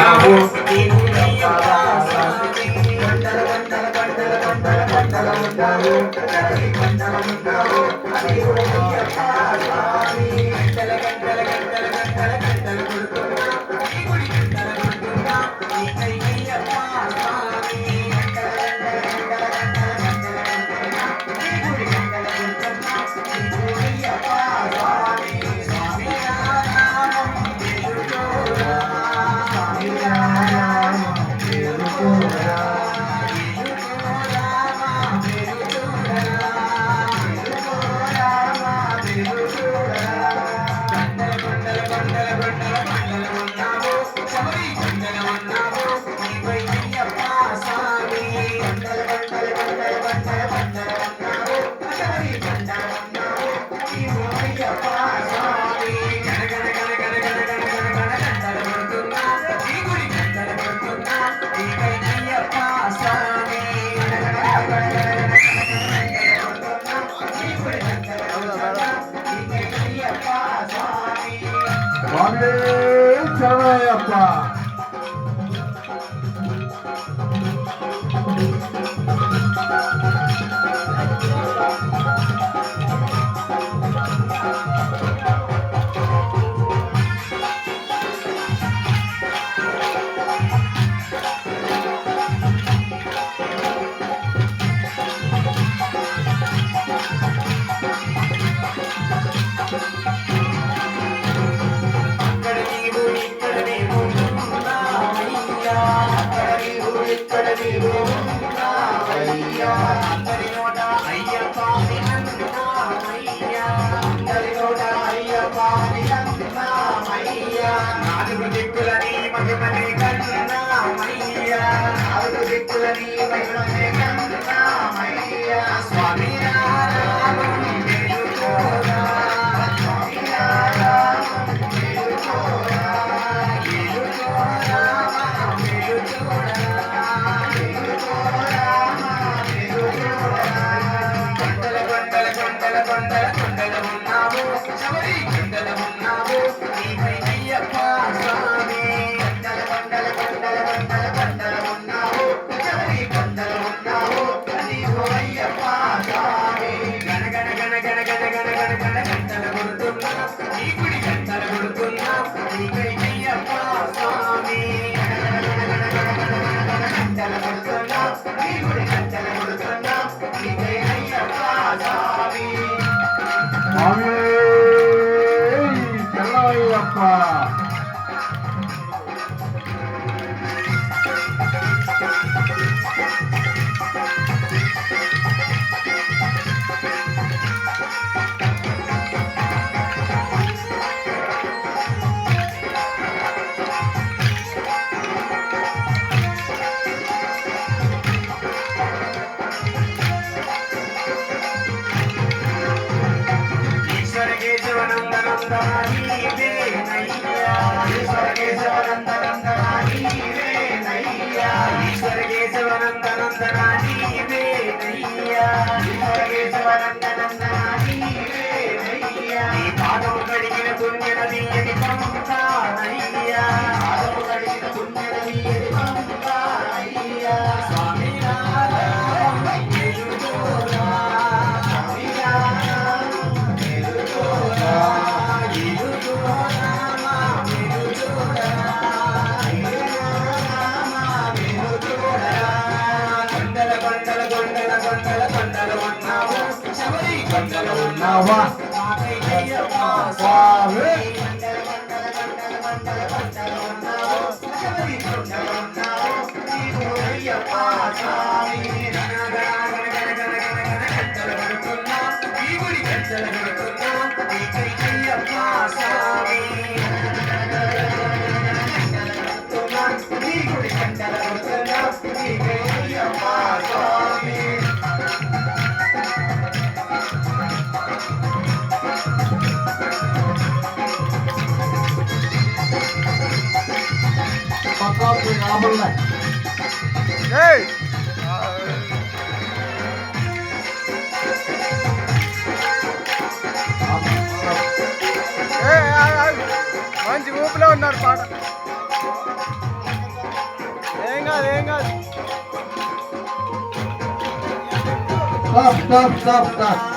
ఉన్నావు ఉంటారు মাতা కొండల ఉన్నాము మహిమనే కొండల ఉన్నాము Amen. కేశవనందనందనాని నయ్యా ఈశ్వర కేశవనందనందనాని నయ్యా ఈశ్వర నావా స్వామి పక్కకు రాబోలే ఏయ్ ఏయ్, ఆగు, ఆగు. మంచి ఊపిలో ఉన్నారు పాట కాదు ఏం కాదు స్టాప్ స్టాప్ స్టాప్ స్టాప్